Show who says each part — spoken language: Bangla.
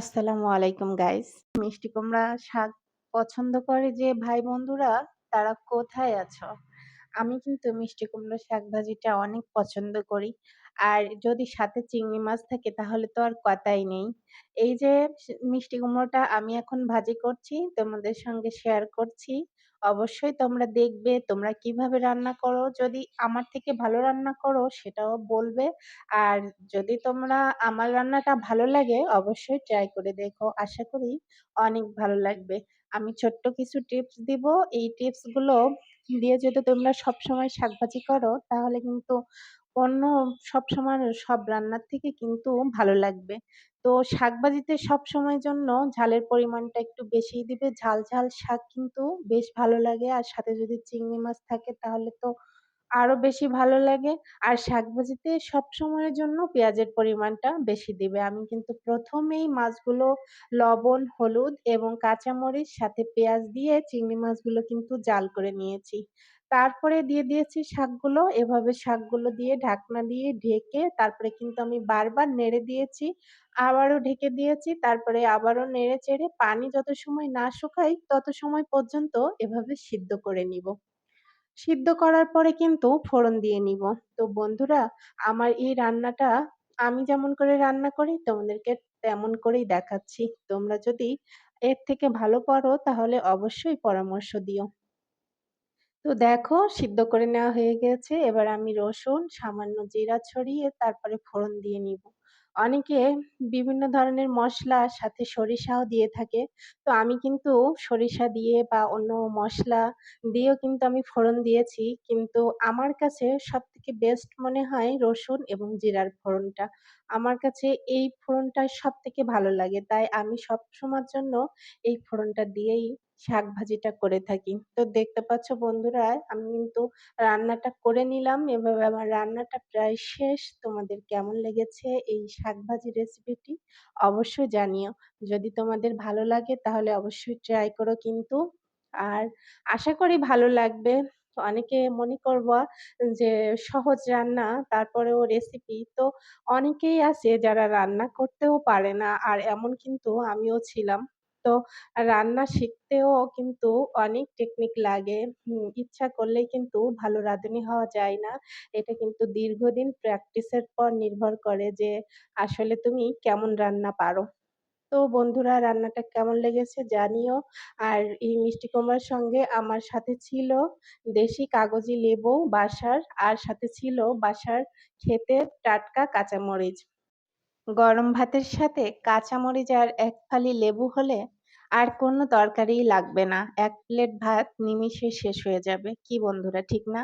Speaker 1: আসসালামু আলাইকুম গাইস। মিষ্টি কুমড়া শাক পছন্দ করে যে ভাই বন্ধুরা তারা কোথায় আছো? আমি কিন্তু মিষ্টি কুমড়া শাক ভাজিটা অনেক পছন্দ করি। আর যদি সাথে চিংড়ি মাছ থাকে তাহলে তো আর কথাই নেই। এই যে মিষ্টি কুমড়োটা আমি এখন ভাজি করছি, তোমাদের সঙ্গে শেয়ার করছি। অবশ্যই তোমরা দেখবে, তোমরা কীভাবে রান্না করো। যদি আমার থেকে ভালো রান্না করো, সেটাও বলবে। আর যদি তোমরা আমার রান্নাটা ভালো লাগে, অবশ্যই ট্রাই করে দেখো। আশা করি অনেক ভালো লাগবে। আমি ছোট্ট কিছু টিপস দিব। এই টিপসগুলো দিয়ে যদি তোমরা সবসময় শাকভাজি করো, তাহলে কিন্তু অন্য সবসময় সব রান্নার থেকে কিন্তু ভালো লাগবে। তো শাকভাজিতে সবসময়ের জন্য ঝালের পরিমাণটা একটু বেশিই দিবে। ঝাল, ঝাল শাক কিন্তু বেশ ভালো লাগে। আর সাথে যদি চিংড়ি মাছ থাকে তাহলে তো আরও বেশি ভালো লাগে। আর শাকভাজিতে সবসময়ের জন্য পেঁয়াজের পরিমাণটা বেশি দিবে। আমি কিন্তু প্রথমেই মাছগুলো লবণ, হলুদ এবং কাঁচামরিচ সাথে পেঁয়াজ দিয়ে চিংড়ি মাছগুলো কিন্তু জাল করে নিয়েছি। তারপরে দিয়ে দিয়েছি শাকগুলো। এভাবে শাকগুলো দিয়ে ঢাকনা দিয়ে ঢেকে তারপরে কিন্তু আমি বারবার নেড়ে দিয়েছি। আবারও ঢেকে দিয়েছি। তারপরে আবারও নেড়ে-চেড়ে পানি যত সময় না শুকাই তত সময় পর্যন্ত এভাবে সিদ্ধ করে নিব। সিদ্ধ করার পরে কিন্তু ফোড়ন দিয়ে নিব। তো বন্ধুরা আমার এই রান্নাটা আমি যেমন করে রান্না করি তোমাদেরকে তেমন করেই দেখাচ্ছি। তোমরা যদি এর থেকে ভালো পারো তাহলে অবশ্যই পরামর্শ দিও। তো দেখো সিদ্ধ করে নেওয়া হয়ে গেছে এবার আমি রসুন, সামান্য জিরা ছড়িয়ে তারপরে ফোড়ন দিয়ে নিব। অনেকে বিভিন্ন ধরনের মসলা সাথে সরিষাও দিয়ে থাকে। তো আমি কিন্তু সরিষা দিয়ে বা অন্য মশলা দিয়েও কিন্তু আমি ফোড়ন দিয়েছি। কিন্তু আমার কাছে সবথেকে বেস্ট মনে হয় রসুন এবং জিরার ফোড়নটা। আমার কাছে এই ফোড়নটা সবথেকে ভালো লাগে। তাই আমি সবসময়ের জন্য এই ফোড়নটা দিয়েই শাক ভাজিটা করে থাকি। তো দেখতে পাচ্ছ বন্ধুরা, আমি কিন্তু রান্নাটা করে নিলাম। এভাবে আমার রান্নাটা প্রায় শেষ। তোমাদের কেমন লেগেছে এই শাক ভাজি রেসিপিটি অবশ্যই জানিও। যদি তোমাদের ভালো লাগে তাহলে অবশ্যই ট্রাই করো কিন্তু। আর আশা করি ভালো লাগবে। অনেকে মনে করবা যে সহজ রান্না, তারপরেও রেসিপি। তো অনেকেই আছে যারা রান্না করতেও পারে না। আর এমন কিন্তু আমিও ছিলাম। তো রান্না শিখতেও কিন্তু অনেক টেকনিক লাগে। ইচ্ছা করলেই কিন্তু ভালো রাঁধুনি হওয়া যায় না। এটা কিন্তু দীর্ঘদিন প্র্যাকটিসের পর নির্ভর করে যে আসলে তুমি কেমন রান্না পারো। তো বন্ধুরা, রান্নাটা কেমন লেগেছে জানিও। আর এই মিষ্টি কুমড়ার সঙ্গে আমার সাথে ছিল দেশি কাগজি লেবু বাসার, আর সাথে ছিল বাসার খেতে টাটকা কাঁচামরিচ। গরম ভাতের সাথে কাঁচামরিচ আর এক ফালি লেবু হলে আর কোনো তরকারিই লাগবে না। এক প্লেট ভাত নিমিষে শেষ হয়ে যাবে। কি বন্ধুরা, ঠিক না?